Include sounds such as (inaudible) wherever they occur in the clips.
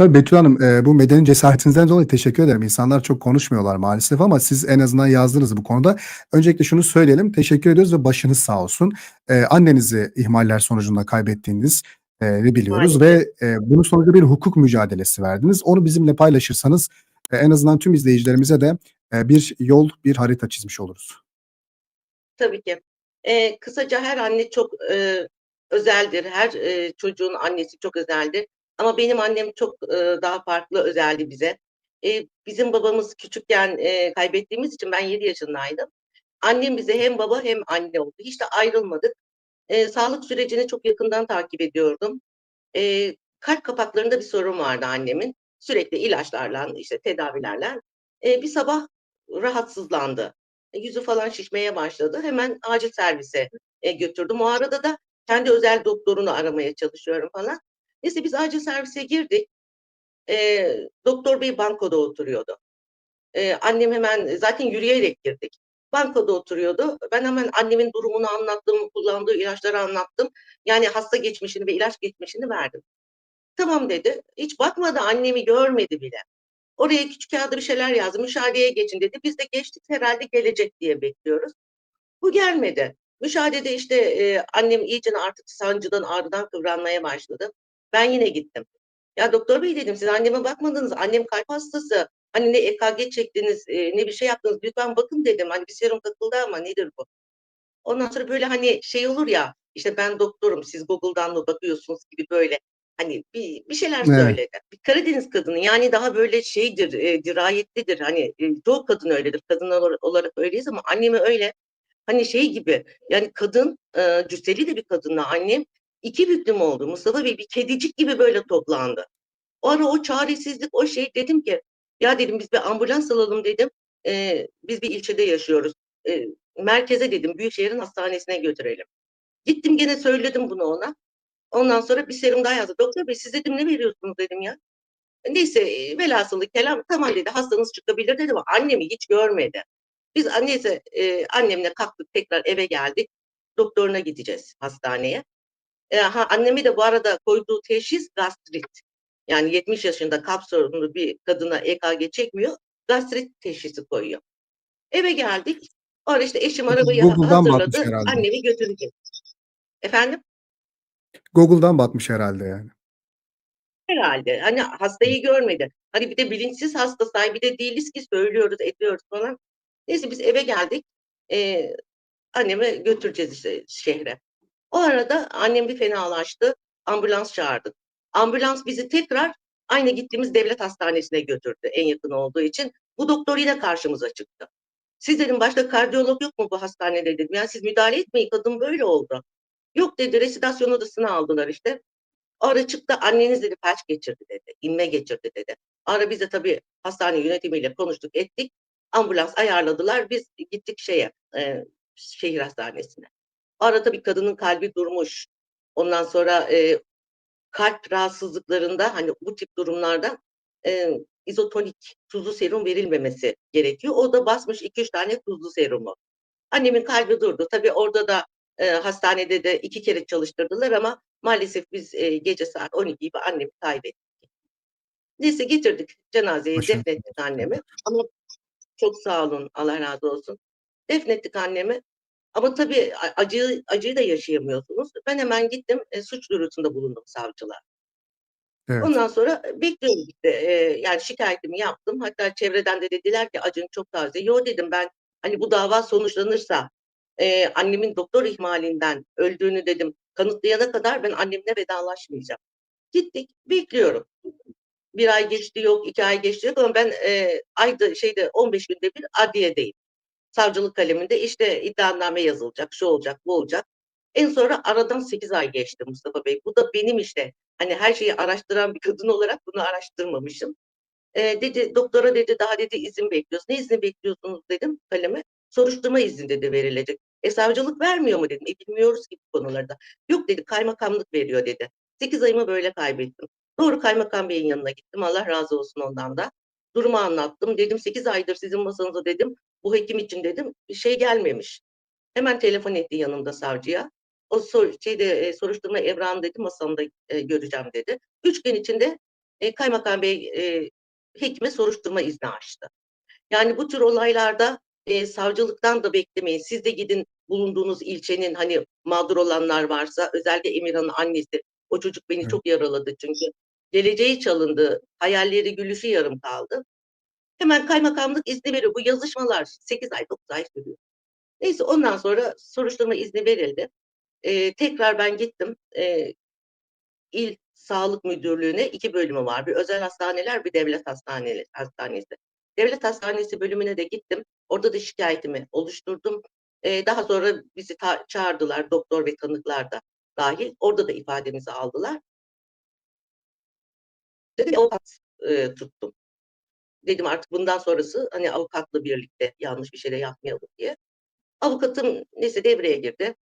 Tabii Betül Hanım, eee, bu medeni cesaretinizden dolayı teşekkür ederim. İnsanlar çok konuşmuyorlar maalesef ama siz en azından yazdınız bu konuda. Öncelikle şunu söyleyelim, teşekkür ediyoruz ve başınız sağ olsun. Eee, annenizi ihmaller sonucunda kaybettiğiniz eee, biliyoruz Maalesef. ve, eee, bunun sonucu bir hukuk mücadelesi verdiniz. Onu bizimle paylaşırsanız, eee, en azından tüm izleyicilerimize de, eee, bir yol, bir harita çizmiş oluruz. Tabii ki. Eee, kısaca her anne çok, eee, özeldir. Her, eee, çocuğun annesi çok özeldir ama benim annem çok, ııı, daha farklı özeldi bize. Eee, bizim babamız küçükken, eee, kaybettiğimiz için ben 7 yaşındaydım. Annem bize hem baba hem anne oldu. Hiç de ayrılmadık. Sağlık sürecini çok yakından takip ediyordum. Kalp kapaklarında bir sorun vardı annemin. Sürekli ilaçlarla, işte, tedavilerle. Bir sabah rahatsızlandı. E, yüzü falan şişmeye başladı. Hemen acil servise, götürdüm. O arada da kendi özel doktorunu aramaya çalışıyorum falan. Neyse biz acil servise girdik. Eee, doktor bey bankoda oturuyordu. Eee, annem hemen zaten yürüyerek girdik. Bankoda oturuyordu. Ben hemen annemin durumunu anlattım, kullandığı ilaçları anlattım. Yani hasta geçmişini ve ilaç geçmişini verdim. "Tamam." dedi. Hiç bakmadı, annemi görmedi bile. Oraya küçük kağıda bir şeyler yazdı. "Müşahedeye geçin." dedi. Biz de geçtik. Herhâlde gelecek diye bekliyoruz. Bu gelmedi. Müşahedede, işte, eee, annem iyicene artık sancıdan, ağrıdan kıvranmaya başladı. Ben yine gittim. "Ya doktor bey," dedim, "siz anneme bakmadınız. Annem kalp hastası. Hani ne EKG çektiniz, eee, ne bir şey yaptınız. Lütfen bakın." dedim. "Hani bir serum takıldı ama nedir bu?" Ondan sonra böyle, hani, şey olur ya, işte, "Ben doktorum, siz Google'dan mı bakıyorsunuz?" gibi böyle, hani, bir bir şeyler Evet. söyledi. Bir Karadeniz kadını, yani daha böyle şeydir, eee, dirayetlidir. Hani, eee, çoğu kadın öyledir. Kadınlar ola olarak öyleyiz ama annemi öyle, hani, şey gibi, yani kadın, eee, cüsseli de bir kadındı annem. 2 büklüm oldu. Mustafa Bey bir kedicik gibi böyle toplandı. O ara o çaresizlik, o şey dedim ki, "Ya," dedim, "biz bir ambulans alalım." dedim. Eee, biz bir ilçede yaşıyoruz. Eee, merkeze dedim, büyükşehirin hastanesine götürelim. Gittim gene söyledim bunu ona. Ondan sonra bir serum daha yazdı. "Doktor bey siz" dedim, "ne veriyorsunuz?" dedim ya. Neyse, velhasılı kelam, "Tamam." dedi, "Hastanız çıkabilir." dedi ama annemi hiç görmedi. Biz neyse, eee, annemle kalktık tekrar eve geldik. Doktoruna gideceğiz hastaneye. Eee, ha, anneme de bu arada koyduğu teşhis gastrit. Yani 70 yaşında kalp sorunlu bir kadına EKG çekmiyor, gastrit teşhisi koyuyor. Eve geldik. O ara, işte, eşim arabayı Google'dan hazırladı, annemi götürecek. Efendim? Google'dan bakmış herhâlde yani. Herhâlde. Hani, hastayı görmedi. Hani, bir de bilinçsiz hasta, sahibi de değiliz ki söylüyoruz, ediyoruz falan. Neyse biz eve geldik. Eee, annemi götüreceğiz, işte, şehre. O arada annem bir fenalaştı. Ambulans çağırdık. Ambulans bizi tekrar aynı gittiğimiz devlet hastanesine götürdü en yakın olduğu için. Bu doktor yine karşımıza çıktı. "Siz" dedim, "başka kardiyolog yok mu bu hastanede?" dedim. "Ya, siz müdahale etmeyin, kadın böyle oldu." "Yok." dedi, "Residasyon odasına aldılar." işte. Ara çıktı, "Anneniz" dedi, "felç geçirdi." dedi, "inme geçirdi." dedi. Ara biz de tabii hastane yönetimiyle konuştuk ettik. Ambulans ayarladılar. Biz gittik şeye, eee, şehir hastanesine. O ara tabii kadının kalbi durmuş. Ondan sonra, eee, kalp rahatsızlıklarında, hani, bu tip durumlarda, eee, izotonik tuzlu serum verilmemesi gerekiyor. O da basmış 2-3 tane tuzlu serumu. Annemin kalbi durdu. Tabii orada da, eee, hastanede de 2 kere çalıştırdılar ama maalesef biz, eee, gece saat 12 gibi annemi kaybettik. Neyse getirdik cenazeyi, sağ defnettik annemi ama Çok sağ olun, Allah razı olsun. Defnettik annemi ama tabii a acıyı acıyı da yaşayamıyorsunuz. Ben hemen gittim, eee, suç duyurusunda bulundum savcılığa. Evet. Ondan sonra, eee, bekliyorum işte, eee, yani şikâyetimi yaptım. Hatta çevreden de dediler ki acın çok taze. "Yo," dedim, "ben, hani, bu dava sonuçlanırsa, eee, annemin doktor ihmalinden öldüğünü" dedim, "kanıtlayana kadar ben annemle vedalaşmayacağım." Gittik, bekliyorum. 1 ay geçti yok, 2 ay geçti yok ama ben, eee, ayda şeyde 15 günde bir adliyedeyim. Savcılık kaleminde, işte, iddianame yazılacak, şu olacak, bu olacak. En sonra aradan 8 ay geçti Mustafa Bey. Bu da benim, işte, hani, her şeyi araştıran bir kadın olarak bunu araştırmamışım. Eee, dedi, doktora dedi, "Daha" dedi, "izin bekliyoruz." "Ne izni bekliyorsunuz?" dedim kaleme. "Soruşturma izni" dedi, "verilecek." "E, savcılık vermiyor mu?" dedim. "E, bilmiyoruz ki bu konuları da." "Yok." dedi, "Kaymakamlık veriyor." dedi. 8 ayımı böyle kaybettim. Doğru kaymakam beyin yanına gittim. Allah razı olsun ondan da. Durumu anlattım. Dedim, "8 aydır sizin masanıza" dedim, "bu hekim için" dedim, "bir şey gelmemiş." Hemen telefon etti yanımda savcıya. O sor şeyde, eee, soruşturma evrağını dedi, "Masamda, eee, göreceğim." dedi. 3 gün içinde eee, kaymakam bey, eee, hekime soruşturma izni açtı. Yani bu tür olaylarda, eee, savcılıktan da beklemeyin. Siz de gidin bulunduğunuz ilçenin, hani, mağdur olanlar varsa özellikle Emirhan'ın annesi, o çocuk beni Evet. çok yaraladı çünkü. Geleceği çalındı, hayalleri, gülüşü yarım kaldı. Hemen kaymakamlık izni veriyor. Bu yazışmalar 8 ay, 9 ay sürüyor. Neyse ondan sonra soruşturma izni verildi. Eee, tekrar ben gittim. Eee, İl Sağlık Müdürlüğü'ne 2 bölümü var. Bir özel hastaneler, bir devlet hastaneli hastanesi. Devlet hastanesi bölümüne de gittim. Orada da şikâyetimi oluşturdum. Eee, daha sonra bizi çağırdılar, doktor ve tanıklar da dâhil. Orada da ifademizi aldılar. Dedim avukat, eee, tuttum. Dedim artık bundan sonrası, hani, avukatla birlikte yanlış bir şey de yapmayalım diye. Avukatım neyse devreye girdi.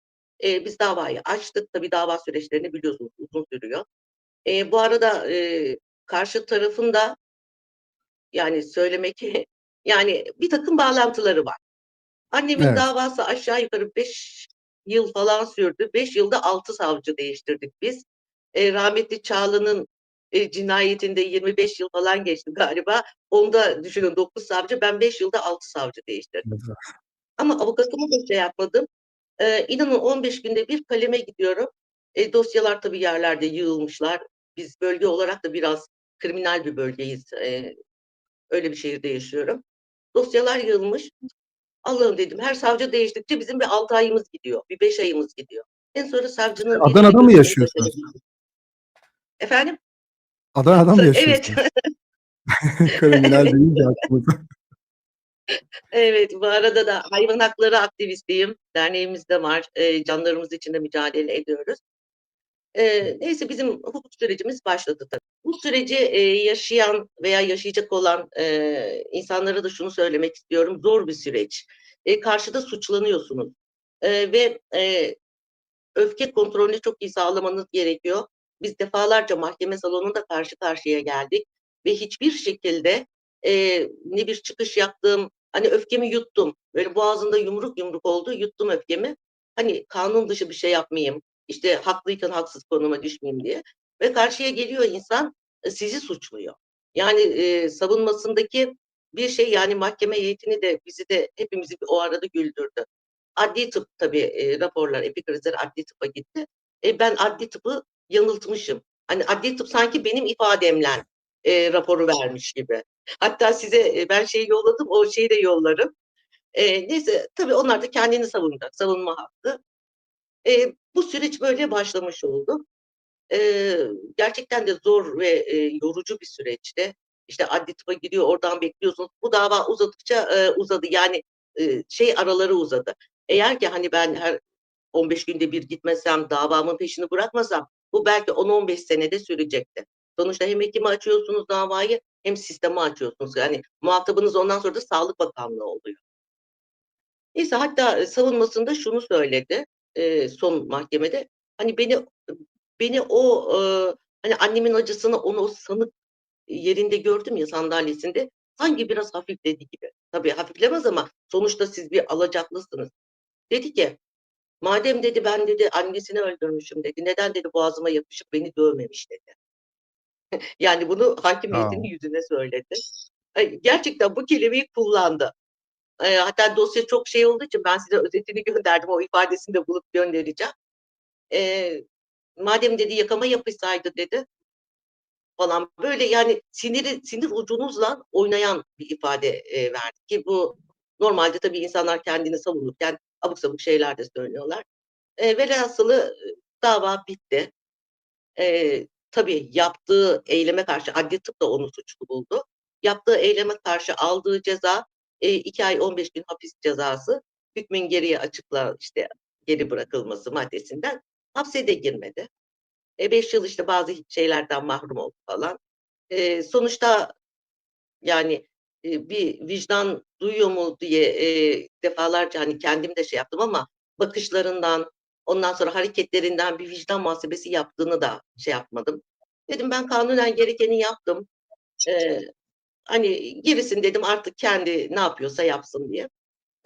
Eee, biz davayı açtık. Tabii dava süreçlerini biliyorsunuz uzun sürüyor. Eee, bu arada, eee, karşı tarafın da yani söylemek (laughs) yani birtakım bağlantıları var. Annemin Evet. davası aşağı yukarı 5 yıl falan sürdü. 5 yılda 6 savcı değiştirdik biz. Eee, rahmetli Çağla'nın, eee, cinayetinde 25 yıl falan geçti galiba. Onda düşünün 9 savcı, ben 5 yılda 6 savcı değiştirdim. Ama avukatıma da şey yapmadım. Eee, inanın 15 günde bir kaleme gidiyorum. Eee, dosyalar tabii yerlerde yığılmışlar. Biz bölge olarak da biraz kriminal bir bölgeyiz. Eee, öyle bir şehirde yaşıyorum. Dosyalar yığılmış. Allah'ım dedim her savcı değiştikçe bizim bir 6 ayımız gidiyor, bir 5 ayımız gidiyor. En sonunda savcının Adana'da mı yaşıyorsunuz? Efendim? Adana'da mı Evet. yaşıyorsunuz? (laughs) (laughs) Kriminal deyince aklımıza Evet, bu arada da hayvan hakları aktivistiyim. Derneğimiz de var. Eee, canlarımız için de mücadele ediyoruz. Eee, neyse bizim hukuk sürecimiz başladı tabii. Bu süreci, eee, yaşayan veya yaşayacak olan, eee, insanlara da şunu söylemek istiyorum. Zor bir süreç. Eee, karşıda suçlanıyorsunuz, eee, ve, eee, öfke kontrolünü çok iyi sağlamanız gerekiyor. Biz defalarca mahkeme salonunda karşı karşıya geldik ve hiçbir şekilde, eee, ne bir çıkış yaptım, hani, öfkemi yuttum. Böyle boğazımda yumruk yumruk oldu, yuttum öfkemi. Hani, kanun dışı bir şey yapmayayım, işte, haklıyken haksız konuma düşmeyeyim diye ve karşıya geliyor insan, eee, sizi suçluyor. Yani, eee, savunmasındaki bir şey, yani, mahkeme heyetini de bizi de hepimizi o arada güldürdü. Adli tıp tabii, eee, raporlar, epikrizler adli tıpa gitti. E, ben adli tıpı yanıltmışım. Hani, adli tıp sanki benim ifademle, eee, raporu vermiş gibi. Hatta size, eee, ben şeyi yolladım, o şeyi de yollarım. Eee, neyse tabii onlar da kendini savunacak, savunma hakkı. Eee, bu süreç böyle başlamış oldu. Eee, gerçekten de zor ve, eee, yorucu bir süreçti. İşte, adli tıpa gidiyor, oradan bekliyorsunuz. Bu dava uzadıkça, eee, uzadı. Yani, eee, şey araları uzadı. Eğer ki, hani, ben her 15 günde bir gitmesem, davamın peşini bırakmasam bu belki 10-15 sene de sürecekti. Sonuçta hem hekime açıyorsunuz davayı hem sisteme açıyorsunuz. Yani muhatabınız ondan sonra da Sağlık Bakanlığı oluyor. Neyse hatta, eee, savunmasında şunu söyledi, eee, son mahkemede. Hani, beni beni o, ııı, hani, annemin acısını onu o sanık yerinde gördüm ya sandalyesinde, sanki biraz hafifledi gibi. Tabii hafiflemez ama sonuçta siz bir alacaklısınız. Dedi ki, "Madem" dedi, "ben" dedi, "annesini öldürmüşüm." dedi, "Neden" dedi, "boğazıma yapışıp beni dövmemiş?" dedi. (laughs) Yani bunu hâkim heyetinin yüzüne söyledi. Gerçekten bu kelimeyi kullandı. Hatta dosya çok şey olduğu için ben size özetini (laughs) gönderdim. O ifadesini de bulup göndereceğim. "Madem" dedi, "yakama yapışsaydı" dedi falan. Böyle, yani, siniri sinir ucunuzla oynayan bir ifade, eee, verdi ki bu normalde tabii insanlar kendini savunurken abuk sabuk şeyler de söylüyorlar. Eee, velhasılı, dava bitti. Eee, tabii yaptığı eyleme karşı adli tıp da onu suçlu buldu. Yaptığı eyleme karşı aldığı ceza, eee, 2 ay 15 gün hapis cezası. Hükmün geriye açıkla işte, geri bırakılması maddesinden hapse de girmedi. E, 5 yıl, işte, bazı şeylerden mahrum oldu falan. Eee, sonuçta, yani, eee, bir vicdan duyuyor mu diye, eee, defalarca, hani, kendim de şey yaptım ama bakışlarından, ondan sonra hareketlerinden bir vicdan muhasebesi yaptığını da şey yapmadım. Dedim, "Ben kanunen gerekeni yaptım. Eee, hani, gerisini" dedim, "artık kendi ne yapıyorsa yapsın." diye.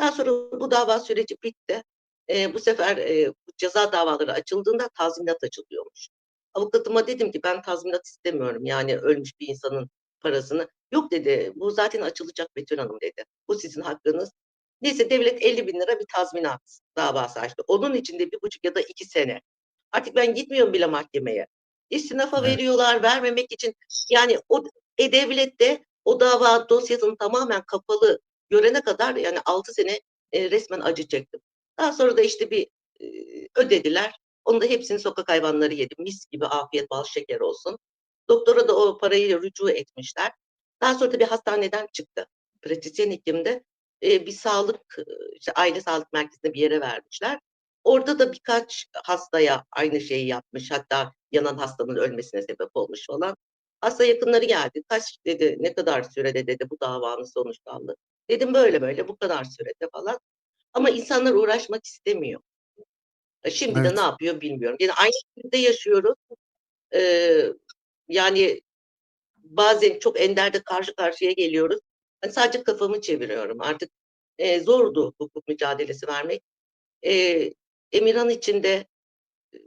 Daha sonra bu dava süreci bitti. Eee, bu sefer, eee, ceza davaları açıldığında tazminat açılıyormuş. Avukatıma dedim ki ben tazminat istemiyorum yani ölmüş bir insanın parasını. Yok dedi bu zaten açılacak Betül Hanım dedi. Bu sizin hakkınız. Neyse devlet 50 bin lira bir tazminat davası açtı. Onun içinde bir buçuk ya da iki sene. Artık ben gitmiyorum bile mahkemeye. İstinafa Evet. veriyorlar vermemek için. Yani o e-devlette o dava dosyasını tamamen kapalı görene kadar yani 6 sene e, resmen acı çektim. Daha sonra da işte bir e, ödediler. Onu da hepsini sokak hayvanları yedi. Mis gibi afiyet bal şeker olsun. Doktora da o parayı rücu etmişler. Daha sonra da bir hastaneden çıktı. Pratisyen hekimde e, bir sağlık işte aile sağlık merkezine bir yere vermişler. Orada da birkaç hastaya aynı şeyi yapmış. Hatta yanan hastanın ölmesine sebep olmuş falan. Hasta yakınları geldi. Kaç dedi, ne kadar sürede dedi bu davanın sonuçlandı. Dedim böyle böyle bu kadar sürede falan. Ama insanlar uğraşmak istemiyor. E, Şimdi de Evet. ne yapıyor bilmiyorum. Yani aynı şehirde yaşıyoruz. Ee, yani bazen çok enderde karşı karşıya geliyoruz. Hani sadece kafamı çeviriyorum. Artık e, zordu hukuk mücadelesi vermek. E, Emirhan için de e,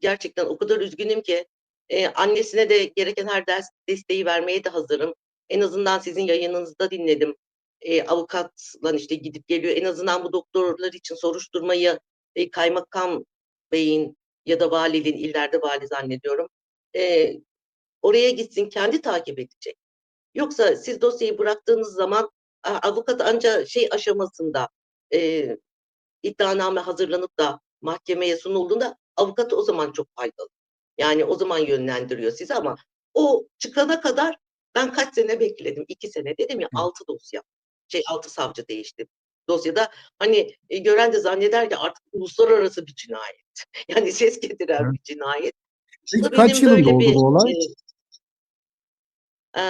gerçekten o kadar üzgünüm ki e, annesine de gereken her ders desteği vermeye de hazırım. En azından sizin yayınınızda dinledim. E, avukatla işte gidip geliyor. En azından bu doktorlar için soruşturmayı e, kaymakam beyin ya da valiliğin illerde vali zannediyorum. E, oraya gitsin kendi takip edecek. Yoksa siz dosyayı bıraktığınız zaman avukat ancak şey aşamasında e, iddianame hazırlanıp da mahkemeye sunulduğunda avukat o zaman çok faydalı. Yani o zaman yönlendiriyor sizi ama o çıkana kadar ben kaç sene bekledim? İki sene dedim ya altı dosya. Şey altı savcı değişti. Dosyada hani e, gören de zanneder ki artık uluslararası bir cinayet. (laughs) Yani ses getiren Hı. bir cinayet. Peki kaç yılında oldu bir, bu olay? E,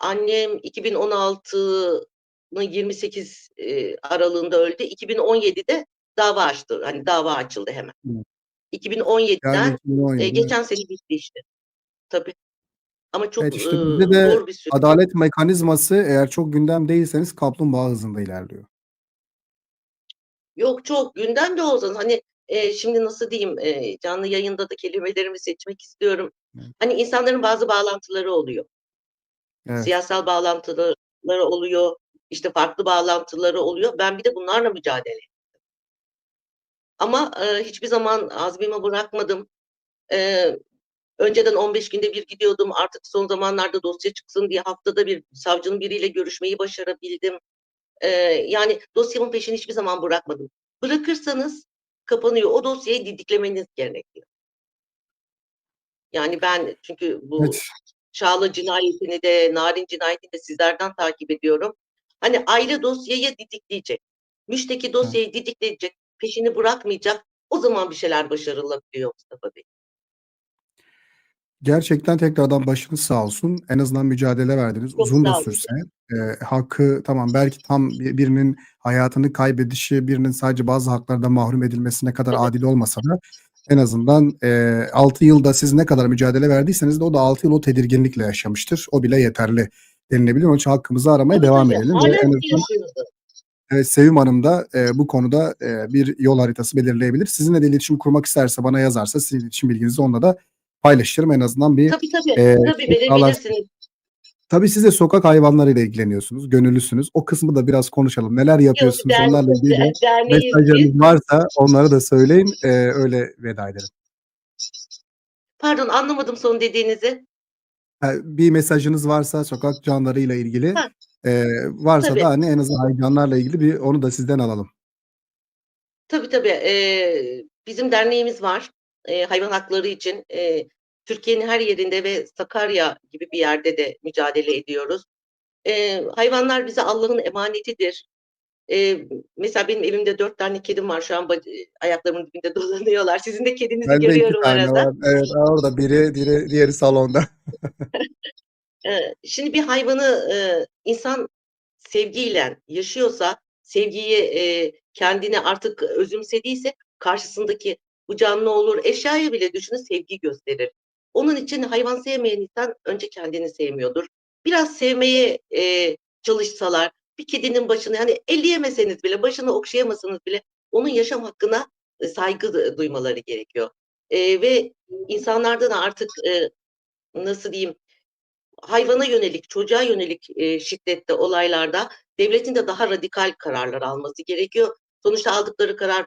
annem 2016'nın 28 eee, aralığında öldü. 2017'de dava açtı. Hani dava açıldı hemen. Hı. Yani 2017'den 2017. eee, evet. geçen sene bitti işte. Tabii. Ama çok Evet işte bizde de zor bir süreç. adalet mekanizması eğer çok gündem değilseniz kaplumbağa hızında ilerliyor. Yok çok gündem de olsun. Hani eee, şimdi nasıl diyeyim eee, canlı yayında da kelimelerimi seçmek istiyorum. Evet. Hani insanların bazı bağlantıları oluyor. Evet. Siyasal bağlantıları oluyor. işte farklı bağlantıları oluyor. Ben bir de bunlarla mücadele Ama eee, hiçbir zaman azmimi bırakmadım. Eee, önceden 15 günde bir gidiyordum. Artık son zamanlarda dosya çıksın diye haftada bir savcının biriyle görüşmeyi başarabildim. Eee, yani dosyamın peşini hiçbir zaman bırakmadım. Bırakırsanız kapanıyor. O dosyayı didiklemeniz gerekiyor. Yani ben çünkü bu Evet. Çağla cinayetini de, Narin cinayetini de sizlerden takip ediyorum. Hani aile dosyayı didikleyecek. Müşteki dosyayı didikleyecek, peşini bırakmayacak. O zaman bir şeyler başarılabiliyor Mustafa Bey. Gerçekten tekrardan başınız sağ olsun. En azından mücadele verdiniz. Çok Uzun da sürse, eee, hakkı tamam belki tam bi birinin hayatını kaybedişi, birinin sadece bazı haklardan mahrum edilmesine kadar Evet. adil olmasa da en azından, eee, 6 yılda siz ne kadar mücadele verdiyseniz de o da 6 yıl o tedirginlikle yaşamıştır. O bile yeterli denilebilir. Onun için hakkımızı aramaya Tabii devam edelim ve en azından. Evet, Sevim Hanım da, eee, bu konuda, eee, bir yol haritası belirleyebilir. Sizinle de iletişim kurmak isterse, bana yazarsa sizin iletişim bilginizi onunla da paylaşırım. En azından bir, Tabii tabii. eee, Tabii verebilirsiniz. Tabii siz de sokak hayvanlarıyla ilgileniyorsunuz, gönüllüsünüz. O kısmı da biraz konuşalım. Neler Yok yapıyorsunuz? der, Onlarla ilgili de mesajlarınız varsa onları da söyleyin, eee, öyle veda edelim. Pardon anlamadım son dediğinizi. Ha, bir mesajınız varsa sokak canlılarıyla ilgili, Ha. eee, varsa Tabii. da hani en azından hayvanlarla ilgili bir onu da sizden alalım. Tabii tabii. Eee, bizim derneğimiz var. Eee, hayvan hakları için. Eee, Türkiye'nin her yerinde ve Sakarya gibi bir yerde de mücadele ediyoruz. Eee, hayvanlar bize Allah'ın emanetidir. Eee, mesela benim evimde 4 tane kedim var. Şu an ayaklarımın dibinde (laughs) dolanıyorlar. Sizin de kedinizi Bende 2 görüyorum tane arada. var. Evet, orada biri, biri diğeri salonda. Eee, (laughs) şimdi bir hayvanı, eee, insan sevgiyle yaşıyorsa, sevgiyi, eee, kendine artık özümsediyse karşısındaki bu canlı olur, eşyaya bile düşünün sevgi gösterir. Onun için hayvan sevmeyen insan önce kendini sevmiyordur. Biraz sevmeye, eee, çalışsalar, bir kedinin başını hani elleyemeseniz bile, başını okşayamasanız bile onun yaşam hakkına, eee, saygı duymaları gerekiyor. Eee, ve insanlarda da artık, eee, nasıl diyeyim, hayvana yönelik, çocuğa yönelik, eee, şiddette, olaylarda devletin de daha radikal kararlar alması gerekiyor. Sonuçta aldıkları karar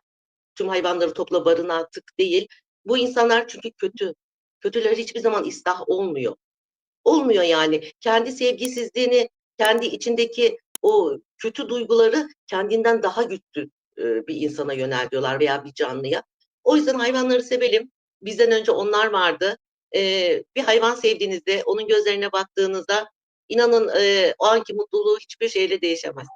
tüm hayvanları topla barınağa tık değil. Bu insanlar çünkü kötü. Kötüler hiçbir zaman ıslah olmuyor. Olmuyor yani. Kendi sevgisizliğini, kendi içindeki o kötü duyguları kendinden daha güçlü, eee, bir insana yöneltiyorlar veya bir canlıya. O yüzden hayvanları sevelim. Bizden önce onlar vardı. Eee, bir hayvan sevdiğinizde, onun gözlerine baktığınızda inanın, eee, o anki mutluluğu hiçbir şeyle değişemez.